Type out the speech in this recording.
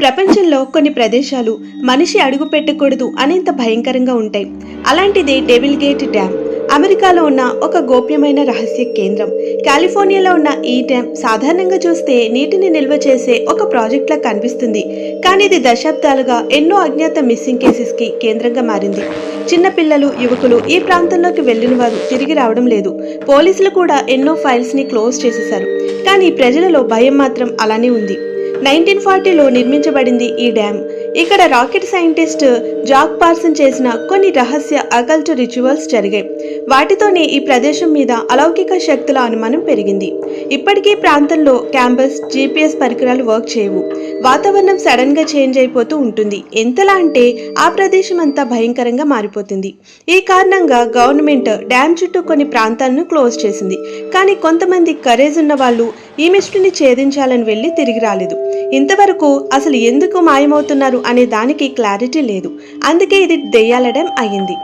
ప్రపంచంలో కొన్ని ప్రదేశాలు మనిషి అడుగు పెట్టకూడదు అనేంత భయంకరంగా ఉంటాయి. అలాంటిదే డెవిల్ గేట్ డ్యామ్. అమెరికాలో ఉన్న ఒక గోప్యమైన రహస్య కేంద్రం. కాలిఫోర్నియాలో ఉన్న ఈ డ్యామ్ సాధారణంగా చూస్తే నీటిని నిల్వ చేసే ఒక ప్రాజెక్ట్లా కనిపిస్తుంది. కానీ ఇది దశాబ్దాలుగా ఎన్నో అజ్ఞాత మిస్సింగ్ కేసెస్కి కేంద్రంగా మారింది. చిన్నపిల్లలు యువకులు ఈ ప్రాంతంలోకి వెళ్ళిన వారు తిరిగి రావడం లేదు. పోలీసులు కూడా ఎన్నో ఫైల్స్ని క్లోజ్ చేసేశారు. కానీ ప్రజలలో భయం మాత్రం అలానే ఉంది. నైన్టీన్ ఫార్టీలో నిర్మించబడింది ఈ డ్యామ్. ఇక్కడ రాకెట్ సైంటిస్ట్ జాక్ పార్సన్ చేసిన కొన్ని రహస్య అకల్ట్ రిచువల్స్ జరిగాయి. వాటితోనే ఈ ప్రదేశం మీద అలౌకిక శక్తుల అనుమానం పెరిగింది. ఇప్పటికీ ప్రాంతంలో క్యాంపస్ జీపీఎస్ పరికరాలు వర్క్ చేయవు. వాతావరణం సడన్గా చేంజ్ అయిపోతూ ఉంటుంది. ఎంతలా అంటే ఆ ప్రదేశం అంతా భయంకరంగా మారిపోతుంది. ఈ కారణంగా గవర్నమెంట్ డ్యామ్ చుట్టూ కొన్ని ప్రాంతాలను క్లోజ్ చేసింది. కానీ కొంతమంది కరేజ్ ఉన్న వాళ్ళు ఈ ఛేదించాలని వెళ్ళి తిరిగి రాలేదు. ఇంతవరకు అసలు ఎందుకు మాయమవుతున్నారు అనే దానికి క్లారిటీ లేదు. అందుకే ఇది దెయ్యాల డ్యామ్ అయ్యింది.